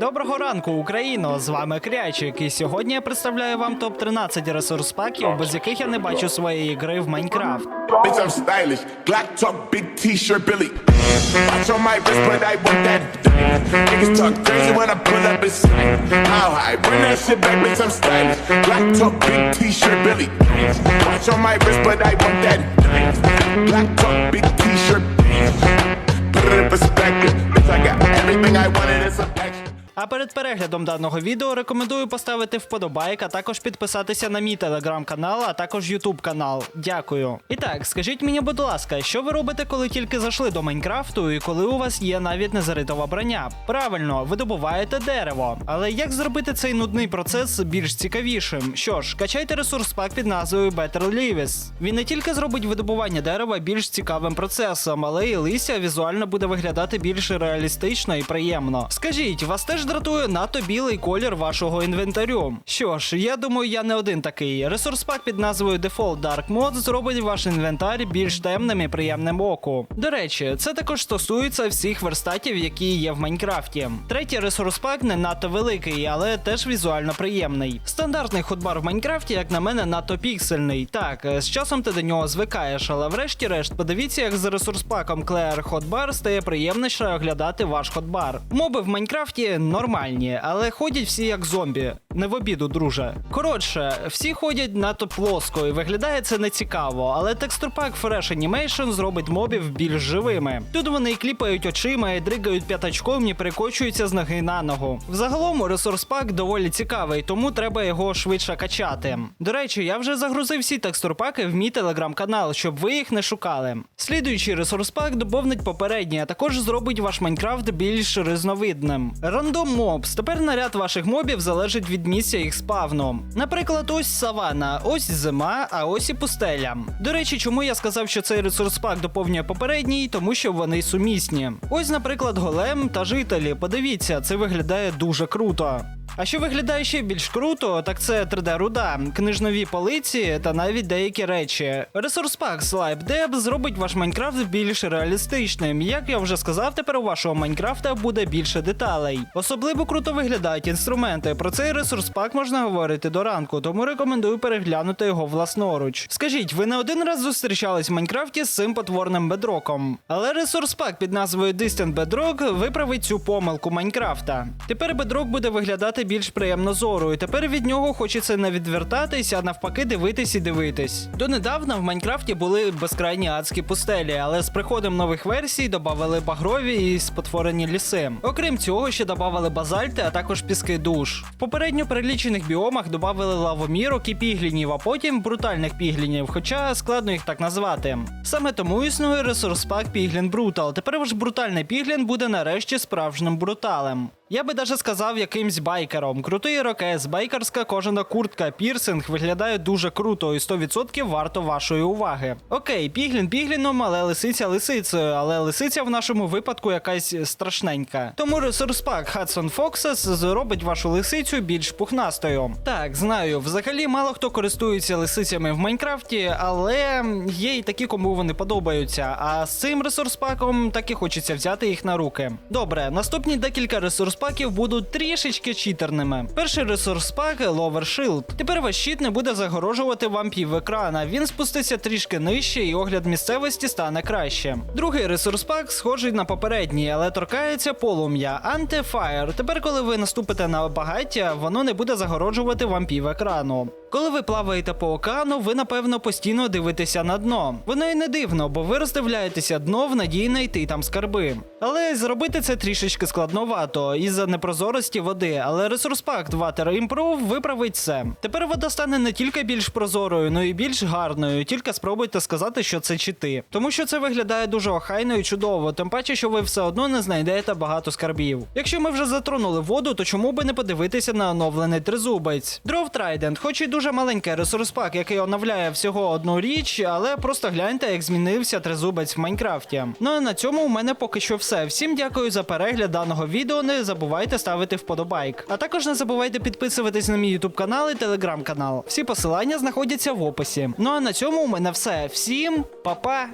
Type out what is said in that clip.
Доброго ранку, Україно! З вами Крячик, і сьогодні я представляю вам топ 13 ресурс паків, без яких я не бачу своєї гри в Майнкрафт. Perspective. Bitch, I got everything I wanted in some action. А перед переглядом даного відео рекомендую поставити вподобайк, а також підписатися на мій телеграм-канал, а також ютуб канал. Дякую. І так, скажіть мені, будь ласка, що ви робите, коли тільки зайшли до Майнкрафту і коли у вас є навіть незаритова броня? Правильно, ви добуваєте дерево. Але як зробити цей нудний процес більш цікавішим? Що ж, качайте ресурс пак під назвою Better Leaves. Він не тільки зробить видобування дерева більш цікавим процесом, але і листя візуально буде виглядати більш реалістично і приємно. Скажіть, вас теж дратує надто білий колір вашого інвентарю? Що ж, я думаю, я не один такий. Ресурс пак під назвою Default Dark Mode зробить ваш інвентар більш темним і приємним оку. До речі, це також стосується всіх верстатів, які є в Майнкрафті. Третій ресурс пак не надто великий, але теж візуально приємний. Стандартний ходбар в Майнкрафті, як на мене, надто піксельний. Так, з часом ти до нього звикаєш, але врешті-решт подивіться, як з ресурс паком Claire Hotbar стає приємніше оглядати ваш ходбар. Моби в Майнкрафті нормальні, але ходять всі як зомбі. Не в обіду, друже. Коротше, всі ходять надто плоско і виглядає це нецікаво, але текстурпак Fresh Animation зробить мобів більш живими. Тут вони кліпають очима, і дригають п'ятачком, і перекочуються з ноги на ногу. Взагалом ресурс пак доволі цікавий, тому треба його швидше качати. До речі, я вже загрузив всі текстурпаки в мій телеграм-канал, щоб ви їх не шукали. Слідуючий ресурс пак доповнить попередній, а також зробить ваш Майнкрафт більш різновидним. Рандом мобс. Тепер наряд ваших мобів залежить від місця їх спавну. Наприклад, ось савана, ось зима, а ось і пустеля. До речі, чому я сказав, що цей ресурс пак доповнює попередній, тому що вони сумісні. Ось, наприклад, голем та жителі. Подивіться, це виглядає дуже круто. А що виглядає ще більш круто, так це 3D-руда, книжнові полиці та навіть деякі речі. Ресурс пак Slime Deb зробить ваш Майнкрафт більш реалістичним. Як я вже сказав, тепер у вашого Майнкрафта буде більше деталей. Особливо круто виглядають інструменти. Про цей ресурс пак можна говорити до ранку, тому рекомендую переглянути його власноруч. Скажіть, ви не один раз зустрічались в Майнкрафті з цим потворним бедроком. Але ресурс пак під назвою Distant Bedrock виправить цю помилку Майнкрафта. Тепер бедрок буде виглядати більш приємно зору, і тепер від нього хочеться не відвертатись, а навпаки дивитись і дивитись. Донедавна в Майнкрафті були безкрайні адські пустелі, але з приходом нових версій додавали багрові і спотворені ліси. Окрім цього, ще додавали базальти, а також піски душ. В попередньо перелічених біомах додавали лавомірок і піглінів, а потім брутальних піглінів, хоча складно їх так назвати. Саме тому існує ресурс пак Піглін Брутал. Тепер ваш брутальний піглін буде нарешті справжнім бруталем. Я би даже сказав якимсь байкером. Крутий ірокез, байкерська кожана куртка, пірсинг виглядає дуже круто і 100% варто вашої уваги. Окей, піглін пігліном, але лисиця лисицею, але лисиця в нашому випадку якась страшненька. Тому ресурс пак Hudson Foxes зробить вашу лисицю більш пухнастою. Так, знаю, взагалі мало хто користується лисицями в Майнкрафті, але є й такі, кому вони подобаються. А з цим ресурс паком так і хочеться взяти їх на руки. Добре, наступні декілька ресурс паків будуть трішечки читерними. Перший ресурс пак Lower Shield. Тепер ваш щит не буде загорожувати вам пів екрана. Він спуститься трішки нижче, і огляд місцевості стане краще. Другий ресурс пак схожий на попередній, але торкається полум'я. Anti-Fire. Тепер, коли ви наступите на багаття, воно не буде загороджувати вам пів екрану. Коли ви плаваєте по океану, ви напевно постійно дивитеся на дно. Воно і не дивно, бо ви роздивляєтеся дно в надії знайти там скарби. Але зробити це трішечки складновато із-за непрозорості води, але ресурс пак 2 Improve виправить це. Тепер вода стане не тільки більш прозорою, но й більш гарною. Тільки спробуйте сказати, що це чити. Тому що це виглядає дуже охайно і чудово, тим паче, що ви все одно не знайдете багато скарбів. Якщо ми вже затронули воду, то чому би не подивитися на оновлений тризубець? Дров Trident, хоч і дуже маленький ресурс пак, який оновляє всього одну річ, але просто гляньте, як змінився тризубець в Майнкрафті. Ну а на цьому у мене поки що все. Всім дякую за перегляд даного відео. Не забувайте ставити вподобайк. А також не забувайте підписуватись на мій ютуб канал і телеграм канал. Всі посилання знаходяться в описі. Ну а на цьому у мене все. Всім па-па